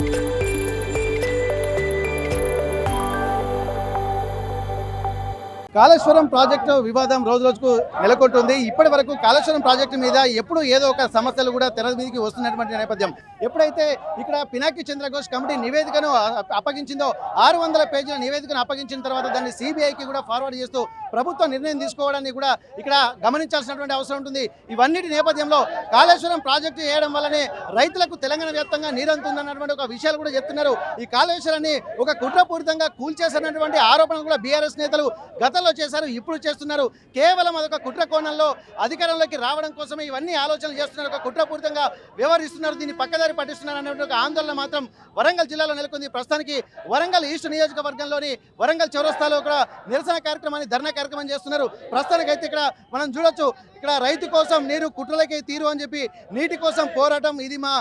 Thank you. Kaleshwaram project వివాదం రోజు రోజుకు నెలకొంటుంది. ఇప్పటి వరకు కాళేశ్వరం ప్రాజెక్టు మీద ఎప్పుడు ఏదో ఒక సమస్యలు కూడా తెర మీదకి వస్తున్నటువంటి నేపథ్యం. ఎప్పుడైతే ఇక్కడ పినాకి చంద్రఘోష్ కమిటీ నివేదికను అప్పగించిందో ఆరు వందల పేజీల నివేదికను అప్పగించిన తర్వాత దాన్ని సిబిఐకి కూడా ఫార్వర్డ్ చేస్తూ ప్రభుత్వం నిర్ణయం తీసుకోవడాన్ని కూడా ఇక్కడ గమనించాల్సినటువంటి అవసరం ఉంటుంది. ఇవన్నిటి నేపథ్యంలో కాళేశ్వరం ప్రాజెక్టు వేయడం వల్లనే రైతులకు తెలంగాణ వ్యాప్తంగా నీరంతుందన్నటువంటి ఒక విషయాలు కూడా చెప్తున్నారు. ఈ కాళేశ్వరాన్ని ఒక కుట్రపూరితంగా కూల్చేసినటువంటి ఆరోపణలు కూడా బీఆర్ఎస్ నేతలు గత గతంలో చేశారు ఇప్పుడు చేస్తున్నారు. కేవలం అదొక కుట్ర కోణంలో అధికారంలోకి రావడం కోసమే ఇవన్నీ ఆలోచనలు చేస్తున్నారు. ఒక కుట్రపూరితంగా వ్యవహరిస్తున్నారు. దీన్ని పక్కదారి పట్టిస్తున్నారు అనే ఒక ఆందోళన మాత్రం వరంగల్ జిల్లాలో నెలకొంది. ప్రస్తుతానికి వరంగల్ ఈస్ట్ నియోజకవర్గంలోని వరంగల్ చౌరస్తాలో కూడా నిరసన కార్యక్రమాన్ని ధర్నా కార్యక్రమం చేస్తున్నారు. ప్రస్తుతానికి అయితే ఇక్కడ మనం చూడొచ్చు. ఇక్కడ రైతు కోసం నీరు కుట్రలకే తీరు అని చెప్పి నీటి కోసం పోరాటం. ఇది మా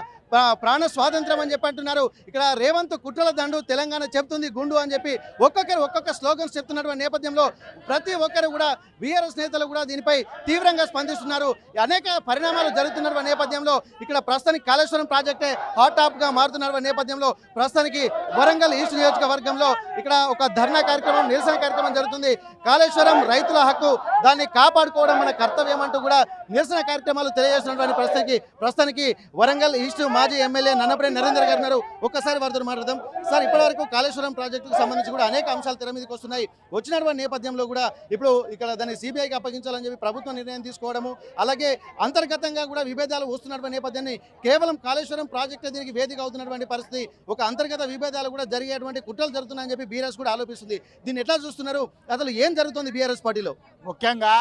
ప్రాణ స్వాతంత్రం అని చెప్పి అంటున్నారు. ఇక్కడ రేవంత్ కుట్రల దండు తెలంగాణ చెప్తుంది గుండు అని చెప్పి ఒక్కొక్కరు ఒక్కొక్క స్లోగన్స్ చెప్తున్నటువంటి నేపథ్యంలో ప్రతి ఒక్కరు కూడా బీఆర్ఎస్ నేతలు కూడా దీనిపై తీవ్రంగా స్పందిస్తున్నారు. అనేక పరిణామాలు జరుగుతున్నటువంటి నేపథ్యంలో ఇక్కడ ప్రస్తుతానికి కాళేశ్వరం ప్రాజెక్టే హాట్ టాప్ మారుతున్నటువంటి మారుతున్న నేపథ్యంలో ప్రస్తుతానికి వరంగల్ ఈస్ట్ నియోజకవర్గంలో ఇక్కడ ఒక ధర్నా కార్యక్రమం నిరసన కార్యక్రమం జరుగుతుంది. కాళేశ్వరం రైతుల హక్కు దాన్ని కాపాడుకోవడం మన కర్తవ్యం అంటూ కూడా నిరసన కార్యక్రమాలు తెలియజేస్తున్నటువంటి ప్రస్తుతానికి ప్రస్తుతానికి వరంగల్ ఈస్ట్ మాజీ ఎమ్మెల్యే నన్నపడే నరేందర్ గారు ఉన్నారు. ఒక్కసారి వారితో మాట్లాడదాం. సార్ ఇప్పటివరకు కాళేశ్వరం ప్రాజెక్టుకు సంబంధించి కూడా అనేక అంశాలు తెర మీదకి వస్తున్నాయి. వచ్చినటువంటి నేపథ్యంలో కూడా ఇప్పుడు ఇక్కడ దాన్ని సిబిఐకి అప్పగించాలని చెప్పి ప్రభుత్వం నిర్ణయం తీసుకోవడము అలాగే అంతర్గతంగా కూడా విభేదాలు వస్తున్నటువంటి నేపథ్యాన్ని కేవలం కాళేశ్వరం ప్రాజెక్టు దీనికి వేదిక అవుతున్నటువంటి పరిస్థితి ఒక అంతర్గత విభేదాలు కూడా జరిగేటువంటి కుట్రలు జరుగుతున్నాయని చెప్పి బీఆర్ఎస్ కూడా ఆలోపిస్తుంది దీన్ని ఎట్లా చూస్తున్నారు? అసలు ఏం జరుగుతుంది బీఆర్ఎస్ పార్టీలో? ముఖ్యంగా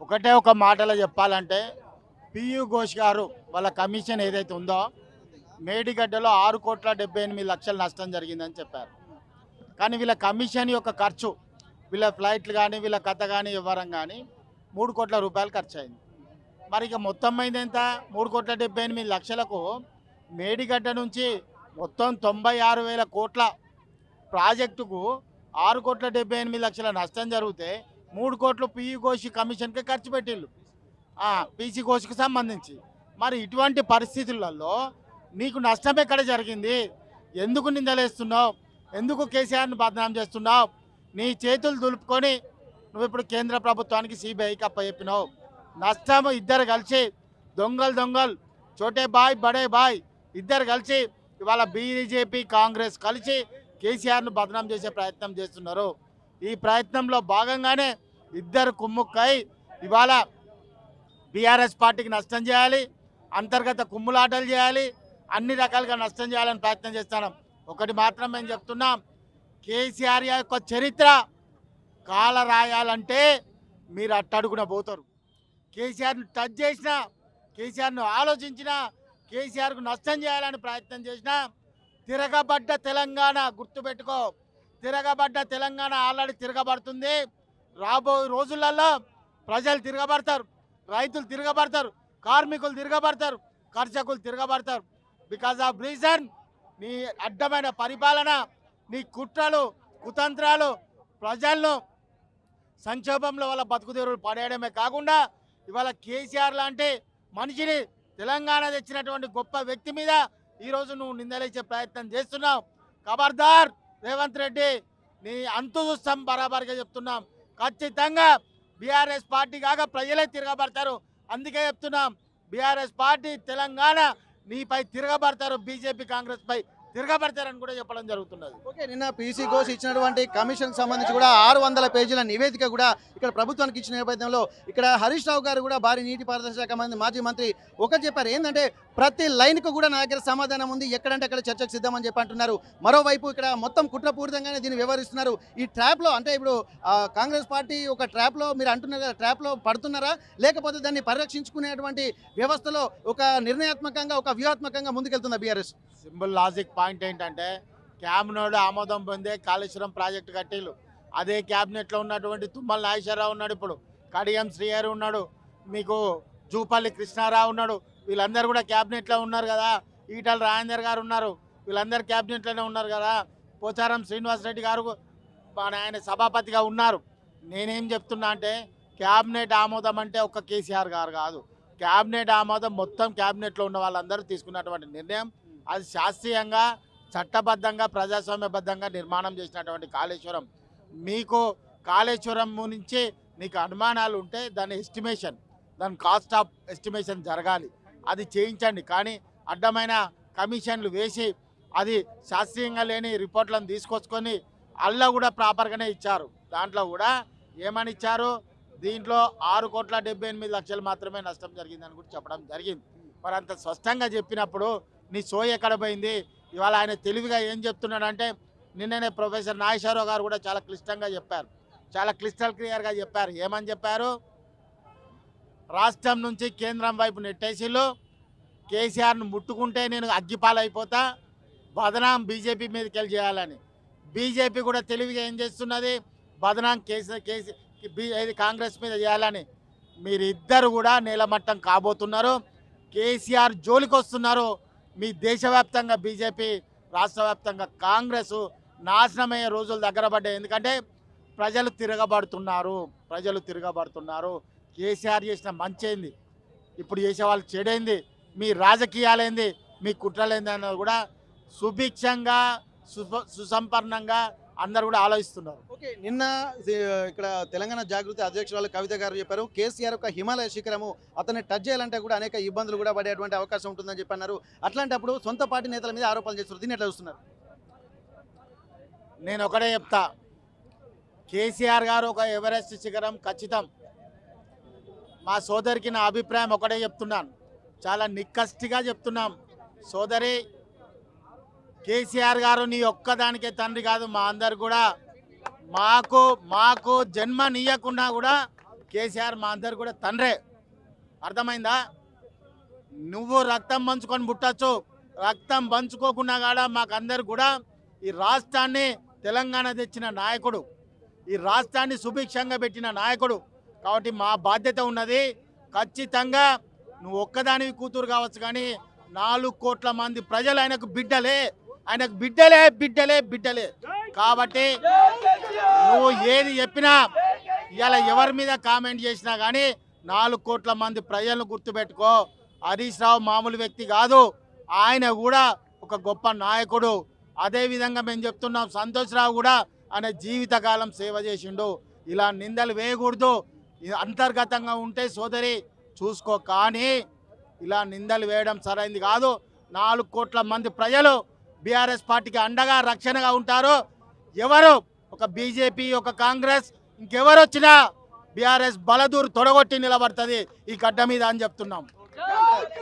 ఒకటే ఒక మాటలో చెప్పాలంటే పియు ఘోష్ గారు వాళ్ళ కమిషన్ ఏదైతే ఉందో మేడిగడ్డలో ఆరు కోట్ల డెబ్బై ఎనిమిది లక్షల నష్టం జరిగిందని చెప్పారు. కానీ వీళ్ళ కమిషన్ యొక్క ఖర్చు వీళ్ళ ఫ్లైట్లు కానీ వీళ్ళ కథ కానీ ఇవ్వరం కానీ మూడు కోట్ల రూపాయలు ఖర్చు అయింది మరి ఇక మొత్తం అయింది ఎంత? మూడు కోట్ల డెబ్బై ఎనిమిది లక్షలకు మేడిగడ్డ నుంచి మొత్తం తొంభై ఆరు వేల కోట్ల ప్రాజెక్టుకు ఆరు కోట్ల డెబ్బై ఎనిమిది లక్షల నష్టం జరిగితే మూడు కోట్లు పిఈ ఘోషి కమిషన్కి ఖర్చు పెట్టిళ్ళు. పీసీ ఘోష్కి సంబంధించి. మరి ఇటువంటి పరిస్థితులలో నీకు నష్టం ఎక్కడ జరిగింది? ఎందుకు నిందలేస్తున్నావు? ఎందుకు కేసీఆర్ని బదనాం చేస్తున్నావు? నీ చేతులు దులుపుకొని నువ్వు ఇప్పుడు కేంద్ర ప్రభుత్వానికి సిబిఐకి అప్పచెప్పినావు నష్టం ఇద్దరు కలిసి దొంగలు దొంగలు చోటే బాయ్ బడే బాయ్ ఇద్దరు కలిసి ఇవాళ బీజేపీ కాంగ్రెస్ కలిసి కేసీఆర్ను బదనాం చేసే ప్రయత్నం చేస్తున్నారు. ఈ ప్రయత్నంలో భాగంగానే ఇద్దరు కుమ్ముక్కై ఇవాళ బీఆర్ఎస్ పార్టీకి నష్టం చేయాలి అంతర్గత కుమ్ములాటలు చేయాలి అన్ని రకాలుగా నష్టం చేయాలని ప్రయత్నం చేస్తున్నాం. ఒకటి మాత్రం మేము చెప్తున్నాం కేసీఆర్ యొక్క చరిత్ర కాల రాయాలంటే మీరు అట్టడుగున పోతారు. కేసీఆర్ను టచ్ చేసినా కేసీఆర్ను ఆలోచించినా కేసీఆర్కు నష్టం చేయాలని ప్రయత్నం చేసినా తిరగబడ్డ తెలంగాణ గుర్తుపెట్టుకో. తిరగబడ్డ తెలంగాణ ఆల్రెడీ తిరగబడుతుంది. రాబోయే రోజులలో ప్రజలు తిరగబడతారు. రైతులు తిరగబడతారు కార్మికులు తిరగబడతారు కర్షకులు తిరగబడతారు. బికాజ్ ఆఫ్ రీజన్ నీ అడ్డమైన పరిపాలన నీ కుట్రలు కుతంత్రాలు ప్రజలను సంక్షోభంలో వాళ్ళ బతుకుదేరులు పడేయడమే కాకుండా ఇవాళ కేసీఆర్ లాంటి మనిషిని తెలంగాణ తెచ్చినటువంటి గొప్ప వ్యక్తి మీద ఈరోజు నువ్వు నిందలేసే ప్రయత్నం చేస్తున్నావు. ఖబర్దార్ రేవంత్ రెడ్డి నీ అంతు చూస్తాం బరాబర్గా చెప్తున్నాం. ఖచ్చితంగా బీఆర్ఎస్ పార్టీ కాక ప్రజలే తిరగబడతారు. అందుకే చెప్తున్నాం బీఆర్ఎస్ పార్టీ తెలంగాణ నీపై తిరగబడతారు బీజేపీ కాంగ్రెస్ పై. తిరగబడతారని కూడా చెప్పడం జరుగుతున్నది. ఓకే నిన్న పీసీ ఘోష్ ఇచ్చినటువంటి కమిషన్ సంబంధించి కూడా ఆరు వందల పేజీల నివేదిక కూడా ఇక్కడ ప్రభుత్వానికి ఇచ్చిన నేపథ్యంలో ఇక్కడ హరీష్ రావు గారు కూడా భారీ నీటిపారుదల శాఖ మంది మాజీ మంత్రి ఒకటి చెప్పారు ఏంటంటే ప్రతి లైన్కు కూడా నా దగ్గర సమాధానం ఉంది ఎక్కడంటే అక్కడ చర్చకు సిద్ధమని చెప్పి అంటున్నారు. మరోవైపు ఇక్కడ మొత్తం కుట్రపూరితంగానే దీన్ని వివరిస్తున్నారు ఈ ట్రాప్లో అంటే ఇప్పుడు కాంగ్రెస్ పార్టీ ఒక ట్రాప్లో మీరు అంటున్నారు కదా ట్రాప్లో పడుతున్నారా? లేకపోతే దాన్ని పరిరక్షించుకునేటువంటి వ్యవస్థలో ఒక నిర్ణయాత్మకంగా ఒక వ్యూహాత్మకంగా ముందుకెళ్తుందా బీఆర్ఎస్? సింపుల్ లాజిక్ పాయింట్ ఏంటంటే క్యాబినెట్ ఆమోదం పొందే కాళేశ్వరం ప్రాజెక్టు కట్టిలు అదే క్యాబినెట్లో ఉన్నటువంటి తుమ్మల నాగేశ్వరరావు ఉన్నాడు ఇప్పుడు. కడియం శ్రీహరి ఉన్నాడు. మీకు జూపల్లి కృష్ణారావు ఉన్నాడు. వీళ్ళందరూ కూడా క్యాబినెట్లో ఉన్నారు కదా. ఈటల రాజేందర్ గారు ఉన్నారు. వీళ్ళందరూ క్యాబినెట్లోనే ఉన్నారు కదా. పోచారం శ్రీనివాసరెడ్డి గారు మన ఆయన సభాపతిగా ఉన్నారు. నేనేం చెప్తున్నా అంటే క్యాబినెట్ ఆమోదం అంటే ఒక్క కేసీఆర్ గారు కాదు. క్యాబినెట్ ఆమోదం మొత్తం క్యాబినెట్లో ఉన్న వాళ్ళందరూ తీసుకున్నటువంటి నిర్ణయం. అది శాస్త్రీయంగా చట్టబద్ధంగా ప్రజాస్వామ్యబద్ధంగా నిర్మాణం చేసినటువంటి కాళేశ్వరం. మీకు కాళేశ్వరం నుంచి మీకు అనుమానాలు ఉంటే దాని ఎస్టిమేషన్ దాని కాస్ట్ ఆఫ్ ఎస్టిమేషన్ జరగాలి. అది చేయించండి. కానీ అడ్డమైన కమిషన్లు వేసి అది శాస్త్రీయంగా లేని రిపోర్ట్లను తీసుకొచ్చుకొని అల్లా కూడా ప్రాపర్గానే ఇచ్చారు. దాంట్లో కూడా ఏమని ఇచ్చారు? దీంట్లో ఆరు కోట్ల డెబ్బై ఎనిమిది లక్షలు మాత్రమే నష్టం జరిగిందని కూడా చెప్పడం జరిగింది. మరి అంత స్పష్టంగా చెప్పినప్పుడు నీ సోయి ఎక్కడ పోయింది? ఇవాళ ఆయన తెలివిగా ఏం చెప్తున్నాడంటే నిన్ననే ప్రొఫెసర్ నాగేశ్వరరావు గారు కూడా చాలా క్లిష్టంగా చెప్పారు. చాలా క్లిస్టల్ క్లియర్గా చెప్పారు. ఏమని చెప్పారు? రాష్ట్రం నుంచి కేంద్రం వైపు నెట్టేసిలు కేసీఆర్ను ముట్టుకుంటే నేను అగ్గిపాలైపోతా. బదనాం బీజేపీ మీదకి వెళ్ళి చేయాలని. బీజేపీ కూడా తెలివిగా ఏం చేస్తున్నది? బదనాం కేసీ కేసీ బీ ఇది కాంగ్రెస్ మీద చేయాలని. మీరిద్దరు కూడా నేలమట్టం కాబోతున్నారు. కేసీఆర్ జోలికి వస్తున్నారు మీ దేశవ్యాప్తంగా బీజేపీ రాష్ట్ర వ్యాప్తంగా కాంగ్రెస్ నాశనమయ్యే రోజులు దగ్గర పడ్డాయి. ఎందుకంటే ప్రజలు తిరగబడుతున్నారు. ప్రజలు తిరగబడుతున్నారు. కేసీఆర్ చేసిన మంచేంది. ఇప్పుడు చేసే వాళ్ళు చెడైంది. మీ రాజకీయాలేంది? మీ కుట్రలేంది అన్నది కూడా సుభిక్షంగా సుసంపన్నంగా అందరు కూడా ఆలోచిస్తున్నారు. ఓకే నిన్న ఇక్కడ తెలంగాణ జాగృతి అధ్యక్షురాలు కవిత గారు చెప్పారు కేసీఆర్ యొక్క హిమాలయ శిఖరము అతన్ని టచ్ చేయాలంటే కూడా అనేక ఇబ్బందులు కూడా పడేటువంటి అవకాశం ఉంటుందని చెప్పి అన్నారు. అట్లాంటప్పుడు సొంత పార్టీ నేతల మీద ఆరోపణలు చేస్తున్నారు. దీన్ని ఎట్లా చూస్తున్నారు? నేను ఒకటే చెప్తా. కేసీఆర్ గారు ఒక ఎవరెస్ట్ శిఖరం ఖచ్చితం. మా సోదరికి నా అభిప్రాయం ఒకటే చెప్తున్నాను. చాలా నిక్కస్టిగా చెప్తున్నాం. సోదరి కేసీఆర్ గారు నీ ఒక్కదానికే తండ్రి కాదు మా అందరు కూడా మాకు మాకు జన్మ నీయకుండా కూడా కేసీఆర్ మా అందరు కూడా తండ్రే. అర్థమైందా? నువ్వు రక్తం పంచుకొని పుట్టచ్చు. రక్తం పంచుకోకుండా కూడా మాకందరు కూడా ఈ రాష్ట్రాన్ని తెలంగాణ తెచ్చిన నాయకుడు ఈ రాష్ట్రాన్ని సుభిక్షంగా పెట్టిన నాయకుడు. కాబట్టి మా బాధ్యత ఉన్నది ఖచ్చితంగా నువ్వు ఒక్కదానివి కూతురు కావచ్చు కానీ నాలుగు కోట్ల మంది ప్రజలు ఆయనకు బిడ్డలే. ఆయనకు బిడ్డలే బిడ్డలే బిడ్డలే. కాబట్టి నువ్వు ఏది చెప్పినా ఇలా ఎవరి మీద కామెంట్ చేసినా కానీ నాలుగు కోట్ల మంది ప్రజలను గుర్తుపెట్టుకో. హరీష్ రావు మామూలు వ్యక్తి కాదు. ఆయన కూడా ఒక గొప్ప నాయకుడు. అదేవిధంగా మేము చెప్తున్నాం సంతోష్ రావు కూడా ఆయన జీవితకాలం సేవ చేసిండు. ఇలా నిందలు వేయకూడదు. అంతర్గతంగా ఉంటే సోదరి చూసుకో. కానీ ఇలా నిందలు వేయడం సరైంది కాదు. నాలుగు కోట్ల మంది ప్రజలు బీఆర్ఎస్ పార్టీకి అండగా రక్షణగా ఉంటారు. ఎవరు? ఒక బీజేపీ ఒక కాంగ్రెస్ ఇంకెవరు వచ్చినా బీఆర్ఎస్ బలదూరు తొడగొట్టి నిలబడుతుంది ఈ గడ్డ మీద అని చెప్తున్నాం.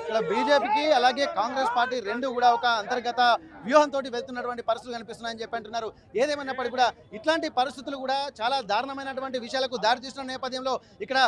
ఇక్కడ బీజేపీకి అలాగే కాంగ్రెస్ పార్టీ రెండు కూడా ఒక అంతర్గత వ్యూహంతో వెళ్తున్నటువంటి పరిస్థితులు కనిపిస్తున్నాయని చెప్పి అంటున్నారు. ఏదేమైనప్పటికీ కూడా ఇట్లాంటి పరిస్థితులు కూడా చాలా దారుణమైనటువంటి విషయాలకు దారితీస్తున్న నేపథ్యంలో ఇక్కడ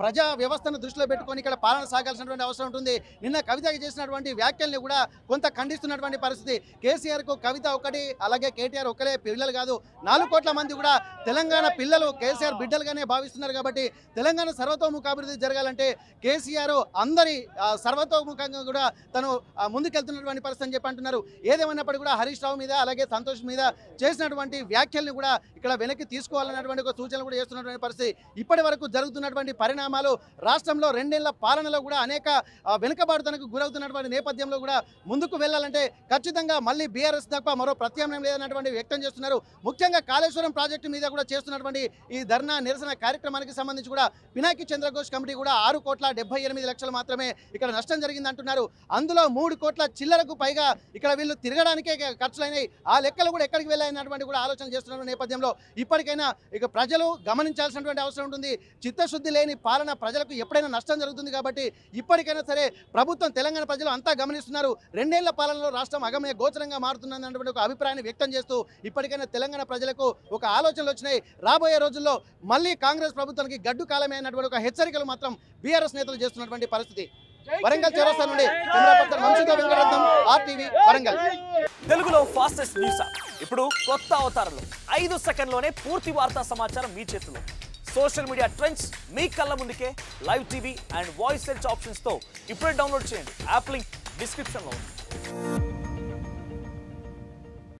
ప్రజా వ్యవస్థను దృష్టిలో పెట్టుకొని ఇక్కడ పాలన సాగాల్సినటువంటి అవసరం ఉంటుంది. నిన్న కవిత చేసినటువంటి వ్యాఖ్యల్ని కూడా కొంత ఖండిస్తున్నటువంటి పరిస్థితి. కేసీఆర్కు కవిత ఒకటి అలాగే కేటీఆర్ ఒక్కలే పిల్లలు కాదు నాలుగు కోట్ల మంది కూడా తెలంగాణ పిల్లలు కేసీఆర్ బిడ్డలుగానే భావిస్తున్నారు కాబట్టి తెలంగాణ సర్వతోముఖాభివృద్ధి జరగాలంటే కేసీఆర్ అందరి సర్వతోముఖంగా కూడా తను ముందుకెళ్తున్నటువంటి పరిస్థితి అని చెప్పి అంటున్నారు. ఏదేమైనప్పటికీ కూడా హరీష్ రావు మీద అలాగే సంతోష్ మీద చేసినటువంటి వ్యాఖ్యల్ని కూడా ఇక్కడ వెనక్కి తీసుకోవాలన్నటువంటి ఒక సూచనలు కూడా చేస్తున్నటువంటి పరిస్థితి. ఇప్పటి వరకు జరుగుతున్నటువంటి పరిణామాలు రాష్ట్రంలో రెండేళ్ళ పాలనలో కూడా అనేక వెనుకబాటుతనకు గురవుతున్నటువంటి నేపథ్యంలో కూడా ముందుకు వెళ్ళాలంటే ఖచ్చితంగా మళ్ళీ బీఆర్ఎస్ తప్ప మరో ప్రత్యామ్నాయం లేదన్నటువంటి వ్యక్తం చేస్తున్నారు. ముఖ్యంగా కాళేశ్వరం ప్రాజెక్టు మీద కూడా చేస్తున్నటువంటి ఈ ధర్నా నిరసన కార్యక్రమానికి సంబంధించి కూడా పినాకి చంద్రఘోష్ కమిటీ కూడా ఆరు కోట్ల డెబ్బై ఎనిమిది లక్షలు మాత్రమే ఇక్కడ నష్టం జరిగింది అంటున్నారు అందులో మూడు కోట్ల చిల్లరకు పైగా ఇక్కడ వీళ్ళు తిరగడానికే ఖర్చులైనాయి. ఆ లెక్కలు కూడా ఎక్కడికి వెళ్ళాయన్నటువంటి కూడా ఆలోచన చేస్తున్న నేపథ్యంలో ఇప్పటికైనా ఇక ప్రజలు గమనించాల్సినటువంటి అవసరం ఉంటుంది. చిత్తశుద్ధి లేని పాలన ప్రజలకు ఎప్పుడైనా నష్టం జరుగుతుంది కాబట్టి ఇప్పటికైనా సరే ప్రభుత్వం తెలంగాణ ప్రజలు అంతా గమనిస్తున్నారు. రెండేళ్ళ పాలనలో రాష్ట్రం అగమయ గోచరంగా మారుతుందన్నటువంటి ఒక అభిప్రాయాన్ని వ్యక్తం చేస్తూ ఇప్పటికైనా తెలంగాణ ప్రజలకు ఒక ఆలోచనలు వచ్చినాయి. రాబోయే రోజుల్లో మళ్ళీ కాంగ్రెస్ ప్రభుత్వానికి గడ్డు కాలమే అన్నటువంటి ఒక హెచ్చరికలు మాత్రం బీఆర్ఎస్ నేతలు చేస్తున్నటువంటి పరిస్థితి. వరంగల్ చౌరస్తా నుండి కెమెరా పర్సన్ వంశీతో వెంకటరత్నం ఆర్టీవీ వరంగల్. తెలుగులో ఫాస్టెస్ట్ న్యూస్ ఇప్పుడు కొత్త అవతారంలో. ఐదు సెకండ్లోనే పూర్తి వార్తా సమాచారం మీ చేతిలో. సోషల్ మీడియా ట్రెండ్స్ మీ కళ్ళ ముందుకే. Live TV and voice search ఆప్షన్స్తో ఇప్పుడే డౌన్లోడ్ చేయండి. యాప్ లింక్ డిస్క్రిప్షన్లో ఉంది.